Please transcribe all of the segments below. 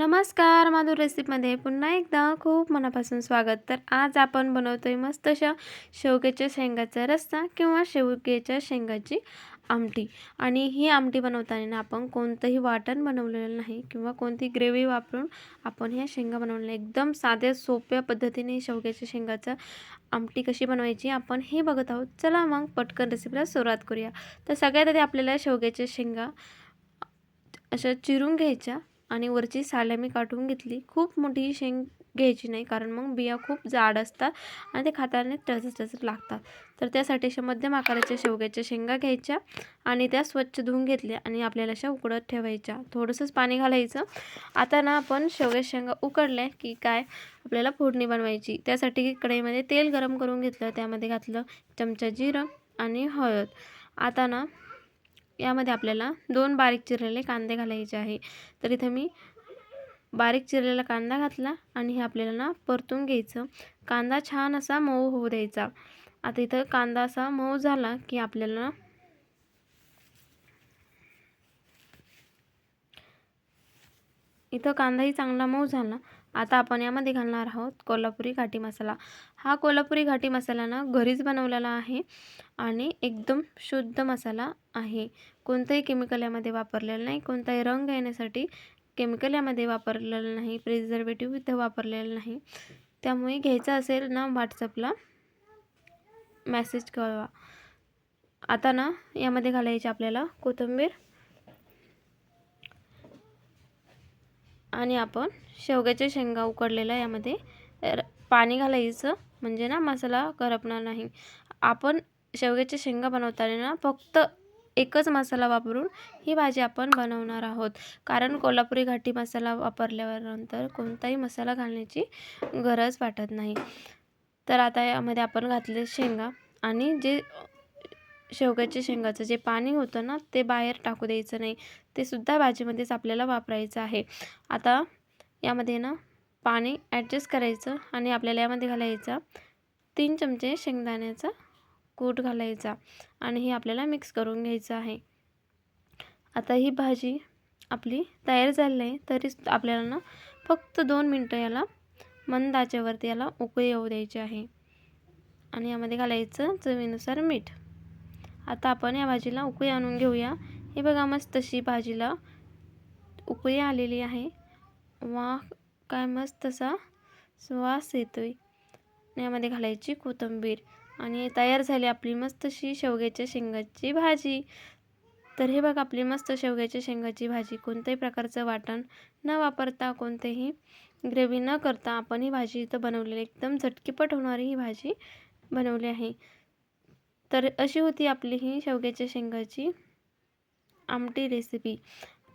नमस्कार माधुर रेसिपीमध्ये पुन्हा एकदा खूप मनापासून स्वागत. तर आज आपण बनवतोय मस्त अशा शेवग्याच्या शेंगाचा रस्सा किंवा शेवग्याच्या शेंगाची आमटी. आणि ही आमटी बनवताना आपण कोणतंही वाटण बनवलेलं नाही किंवा कोणती ग्रेव्ही वापरून आपण ह्या शेंगा बनवलेल्या एकदम साध्या सोप्या पद्धतीने शेवग्याच्या शेंगाचं आमटी कशी बनवायची आपण हे बघत आहोत. चला मग पटकन रेसिपीला सुरुवात करूया. तर सगळ्यात आधी आपल्याला शेवग्याच्या शेंगा अशा चिरून घ्यायच्या. आणि वरची साल्या मी काढून घेतली. खूप मोठी शेंग घ्यायची नाही कारण मग बिया खूप जाड असतात आणि ते खाताना टचत टचत लागतात. तर त्यासाठी अशा मध्यम आकाराच्या शेवग्याच्या शेंगा घ्यायच्या आणि त्या स्वच्छ धुवून घेतल्या आणि आपल्याला अशा उकडत ठेवायच्या. थोडंसंच पाणी घालायचं. आता ना आपण शेवग्या शेंगा उकडल्या की काय आपल्याला फोडणी बनवायची. त्यासाठी कढईमध्ये तेल गरम करून घेतलं. त्यामध्ये घातलं चमचा जिरं आणि हळद. आता ना यामध्ये आपल्याला दोन बारीक चिरलेले कांदे घालायचे आहे. तर इथं मी बारीक चिरलेला कांदा घातला आणि हे आपल्याला ना परतून घ्यायचं. कांदा छान असा मऊ होऊ द्यायचा. आता इथं कांदा असा मऊ झाला की आपल्याला इथं कांदाही चांगला मऊ झाला. आता आपण यामध्ये घालणार आहोत कोल्हापुरी घाटी मसाला. हा कोल्हापुरी घाटी मसाला ना घरीच बनवलेला आहे आणि एकदम शुद्ध मसाला आहे. कोणतंही केमिकल यामध्ये वापरलेलं नाही. कोणताही रंग येण्यासाठी केमिकल यामध्ये वापरलेलं नाही. प्रिझर्वेटिव्ह इथं वापरलेलं नाही. त्यामुळे घ्यायचं असेल ना व्हॉट्सअपला मेसेज कळवा आता ना यामध्ये घालायची आपल्याला कोथिंबीर आणि आपण शेवग्याच्या शेंगा उकडलेल्या यामध्ये पाणी घालायचं. म्हणजे ना मसाला करपणार नाही. आपण शेवग्याच्या शेंगा बनवताना ना फक्त एकच मसाला वापरून ही भाजी आपण बनवणार आहोत. कारण कोल्हापुरी घाटी मसाला वापरल्यावर नंतर कोणताही मसाला घालण्याची गरज वाटत नाही. तर आता यामध्ये आपण घातले शेंगा आणि जे शेवग्याच्या शेंगाचं जे पाणी होतं ना ते बाहेर टाकू द्यायचं नाही. ते सुद्धा भाजीमध्येच आपल्याला वापरायचं आहे. आता यामध्ये ना पाणी ॲडजस्ट करायचं आणि आपल्याला यामध्ये घालायचा तीन चमचे शेंगदाण्याचा कूट घालायचा आणि हे आपल्याला मिक्स करून घ्यायचं आहे. आता ही भाजी आपली तयार झाली आहे तरी आपल्याला ना फक्त दोन मिनटं याला मंद आचेवरती याला उकळी येऊ द्यायची आहे. आणि यामध्ये घालायचं चवीनुसार मीठ. आता आपण या भाजीला उकळी आणून घेऊया. हे बघा मस्त अशी भाजीला उकळी आलेली आहे. वा काय मस्त असा सुवास आहे यामध्ये घालायची कोथिंबीर. आणि तयार झाली आपली मस्त अशी शेवग्याच्या शेंगाची भाजी. तर हे बघा आपली मस्त शेवग्याच्या शेंगाची भाजी. कोणत्याही प्रकारचं वाटण न वापरता कोणतेही ग्रेव्ही न करता आपण ही भाजी इथं बनवलेली एकदम झटकीपट होणारी ही भाजी बनवली आहे. तर अशी होती आपली ही शेवग्याच्या शेंगाची आमटी रेसिपी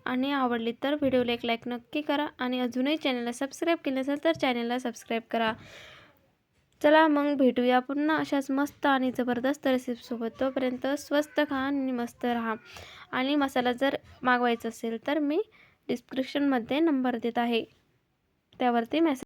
आणि आवडली तर व्हिडिओला एक लाईक नक्की करा आणि अजूनही चॅनलला सबस्क्राईब केलं असेल तर चॅनलला सबस्क्राईब करा. चला मग भेटूया पुन्हा अशाच मस्त आणि जबरदस्त रेसिपीसोबत तोपर्यंत स्वस्त खा आणि मस्त राहा. आणि मसाला जर मागवायचा असेल तर मी डिस्क्रिप्शनमध्ये नंबर देत आहे. त्यावरती मेसेज